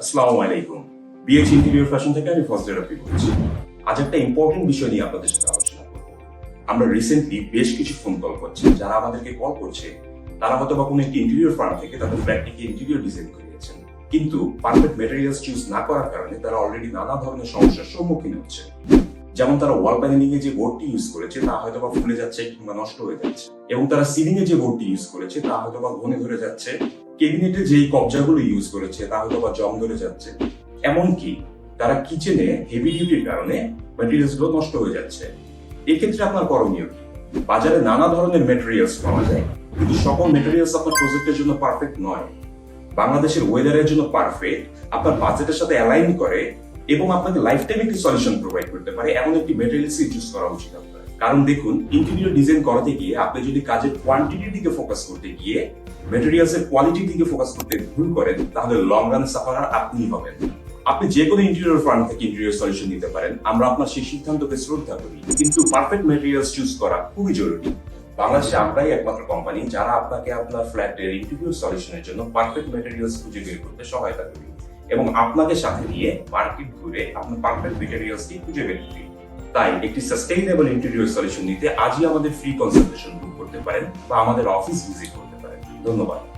আসসালামু আলাইকুম। BS interior fashion থেকে আমি ফজলে রফি বলছি। আজ একটা ইম্পর্টেন্ট বিষয় নিয়ে আপনাদের সাথে আলোচনা করব। আমরা রিসেন্টলি বেশ কিছু ফোন কল করছি। যারা আমাদেরকে কল করছে, তারা হয়তো বা কোনো একটি ইন্টেরিয়র ফার্ম থেকে তাদের ফ্ল্যাটটিকে ইন্টেরিয়র ডিজাইন করিয়েছেন কিন্তু পারফেক্ট মেটেরিয়ালস চুজ না করার কারণে তারা অলরেডি নানা ধরনের সমস্যার সম্মুখীন হচ্ছে। যেমন তারা ওয়াল প্যানেলিং এ যে বোর্ডটি ইউজ করেছে, তা হয়তো বা ফুলে যাচ্ছে কিংবা নষ্ট হয়ে যাচ্ছে। এবং তারা সিলিং এ যে বোর্ডটি ইউজ করেছে, তা হয়তো বা ঘনে ধরে যাচ্ছে। কেবিনেটে যেই কবজাগুলো ইউজ করেছে, তা হয়তো বা জং ধরে যাচ্ছে। এমনকি তারা কিচেনে হেভি ডিউটির কারণে ম্যাটেরিয়ালসগুলো নষ্ট হয়ে যাচ্ছে। এক্ষেত্রে আপনার করণীয় কি? বাজারে নানা ধরনের ম্যাটেরিয়ালস পাওয়া যায়, কিন্তু সকল মেটেরিয়ালস আপনার প্রজেক্টের জন্য পারফেক্ট নয়। বাংলাদেশের ওয়েদারের জন্য পারফেক্ট আপনার বাজেটের সাথে অ্যালাইন করে এবং আপনাকে লাইফ টাইম একটি সলিউশন প্রোভাইড করতে পারে। এমন একটি ম্যাটেরিয়ালস চুজ করা উচিত আপনার। কারণ দেখুন ইন্টেরিয়র ডিজাইন করাতে গিয়ে আপনি যদি কাজের কোয়ান্টিটির দিকে ফোকাস করতে গিয়ে ম্যাটেরিয়ালস এর কোয়ালিটির দিকে ফোকাস করতে ভুল করেন, তাহলে লং রান সাফারার আপনিই হবেন। আপনি যে কোনো ইন্টেরিয়র ফার্ম থেকে ইন্টেরিয়র সলিউশন নিতে পারেন। আমরা আপনার সেই সিদ্ধান্তকে শ্রদ্ধা করি। কিন্তু পারফেক্ট ম্যাটেরিয়ালস চুজ করা খুবই জরুরি। বাংলাদেশে আমরাই একমাত্র কোম্পানি যারা আপনাকে আপনার ফ্ল্যাটের ইন্টেরিয়র সলিউশনের জন্য পারফেক্ট ম্যাটেরিয়ালস খুঁজে বের করতে সহায়তা করি। এবং আপনাকে সাথে নিয়ে মার্কেট ঘুরে আপনার পারফেক্ট মেটেরিয়ালসটি খুঁজে বের করি। তাই একটি সাস্টেইনেবল ইন্টেরিয়র সলিউশন নিতে আজই আমাদের ফ্রি কনসালটেশন বুক করতে পারেন বা আমাদের অফিস ভিজিট করতে পারেন। ধন্যবাদ।